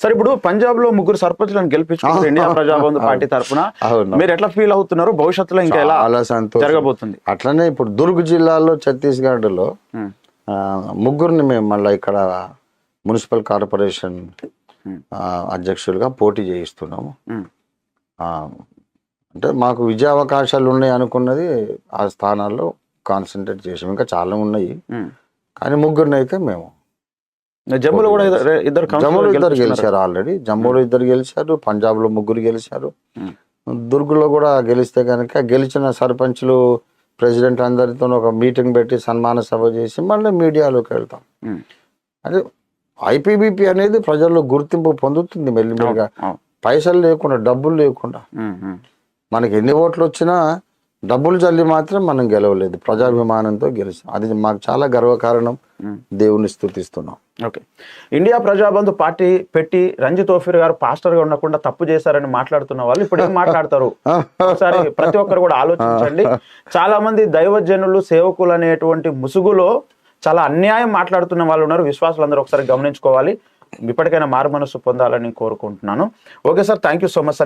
Sir ఇప్పుడు పంజాబ్లో ముగ్గురు సర్పంచ్లను గెలిపించుకున్నారు ఇండియా ప్రజాబంధు పార్టీ తరఫున. మీరు ఎట్లా ఫీల్ అవుతున్నారు? భవిష్యత్తులో ఇంకా ఎలా జరగబోతుంది? అట్లనే ఇప్పుడు దుర్గ్ జిల్లాలో ఛత్తీస్గఢ్లో ఉమ్, ఆ, ముగ్గురిని మేము మళ్ళీ ఇక్కడ మున్సిపల్ కార్పొరేషన్ అధ్యక్షులుగా పోటీ చేయిస్తున్నాము. అంటే మాకు విజయ అవకాశాలు ఉన్నాయి అనుకున్నది ఆ స్థానాల్లో కాన్సన్ట్రేట్ చేసాం ఇంకా చాలా ఉన్నాయి. కానీ ముగ్గురిని అయితే మేము జమ్మూలో కూడా ఇద్దరు- జమ్మూలో. గెలిచారు ఆల్రెడీ జమ్మూలో ఇద్దరు గెలిచారు పంజాబ్లో ముగ్గురు గెలిచారు దుర్గులో కూడా గెలిస్తే కనుక గెలిచిన సర్పంచ్లు ప్రెసిడెంట్ అందరితో ఒక మీటింగ్ పెట్టి సన్మాన సభ చేసి మళ్ళీ మీడియాలోకి వెళ్తాం. అదే ఐపీబీపీ అనేది ప్రజల్లో గుర్తింపు పొందుతుంది మెల్లిమెల్లిగా. పైసలు లేకుండా డబ్బులు లేకుండా. మనకి ఎన్ని ఓట్లు వచ్చినా డబ్బులు చల్లి మాత్రం మనం గెలవలేదు ప్రజాభిమానంతో గెలిచాం అది మాకు చాలా గర్వకారణం. దేవుని స్థుతిస్తున్నాం. ఓకే. ఇండియా ప్రజాబంధు పార్టీ పెట్టి రంజిత్ ఓఫీర్ గారు పాస్టర్గా ఉండకుండా తప్పు చేశారని మాట్లాడుతున్న వాళ్ళు ఇప్పుడు ఏం మాట్లాడతారు? ఒకసారి ప్రతి ఒక్కరు కూడా ఆలోచించండి. చాలా మంది దైవజనులు సేవకులు అనేటువంటి ముసుగులో చాలా అన్యాయం మాట్లాడుతున్న వాళ్ళు ఉన్నారు. విశ్వాసులందరూ ఒకసారి గమనించుకోవాలి. ఇప్పటికైనా మారు మనసు పొందాలని కోరుకుంటున్నాను. Okay sir thank you so much sir